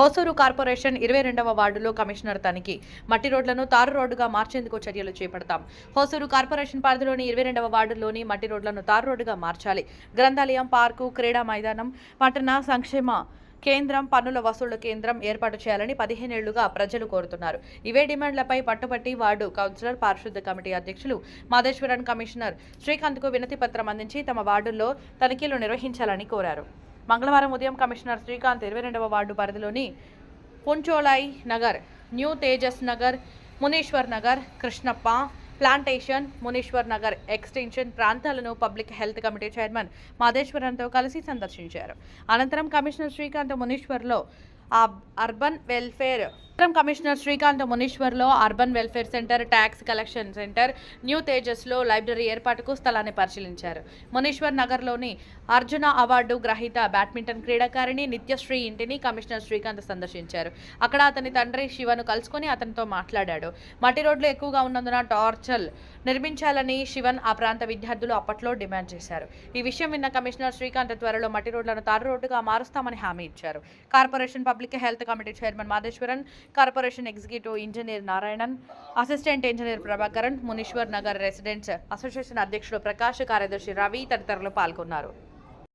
Hosur corporation ఇరవై రెండవ వార్డులో కమిషనర్ తనిఖీ. మట్టి రోడ్లను తారు రోడ్డుగా మార్చేందుకు చర్యలు చేపడతాం. హోసూరు కార్పొరేషన్ పరిధిలోని ఇరవై రెండవ వార్డులోని మట్టి రోడ్లను తారు రోడ్డుగా మార్చాలి. గ్రంథాలయం పార్కు క్రీడా మైదానం పట్టణ సంక్షేమ కేంద్రం పన్నుల వసూళ్ళ కేంద్రం ఏర్పాటు చేయాలని పదిహేనేళ్ళుగా ప్రజలు కోరుతున్నారు. ఇవే డిమాండ్లపై పట్టుబట్టి వార్డు కౌన్సిలర్ పారిశుద్ధ కమిటీ అధ్యక్షులు మాదేశ్వరన్ కమిషనర్ శ్రీకాంత్కు వినతి పత్రం అందించి తమ వార్డుల్లో తనిఖీలు నిర్వహించాలని కోరారు. మంగళవారం ఉదయం కమిషనర్ శ్రీకాంత్ ఇరవై రెండవ వార్డు పరిధిలోని Puncholai Nagar new Tejas Nagar Munishwar Nagar Krishnappa plantation Munishwar Nagar extension ప్రాంతాలను పబ్లిక్ హెల్త్ కమిటీ చైర్మన్ మాదేశ్వరంతో కలిసి సందర్శించారు. అనంతరం కమిషనర్ శ్రీకాంత్ మునీశ్వర్లో అర్బన్ వెల్ఫేర్ అనంతరం commissioner Srikanth మునీశ్వర్లో urban welfare centre tax collection centre new తేజస్లో library ఏర్పాటుకు స్థలాన్ని పరిశీలించారు. మునీశ్వర్ నగర్లోని అర్జున అవార్డు గ్రహీత బ్యాడ్మింటన్ క్రీడాకారిణి నిత్యశ్రీ ఇంటిని కమిషనర్ శ్రీకాంత్ సందర్శించారు. అక్కడ అతని తండ్రి శివను కలుసుకొని అతనితో మాట్లాడాడు. మట్టి రోడ్లు ఎక్కువగా ఉన్నందున టార్చల్ నిర్మించాలని శివన్ ఆ ప్రాంత విద్యార్థులు అప్పట్లో డిమాండ్ చేశారు. ఈ విషయం విన్న కమిషనర్ శ్రీకాంత్ త్వరలో మట్టి రోడ్లను తారు రోడ్డుగా మారుస్తామని హామీ ఇచ్చారు. Corporation public health committee chairman Madheswaran corporation executive engineer Narayanan assistant engineer Prabhakaran Munishwar Nagar residents association అధ్యక్షుడు ప్రకాష్ కార్యదర్శి రవి తదితరులు పాల్గొన్నారు.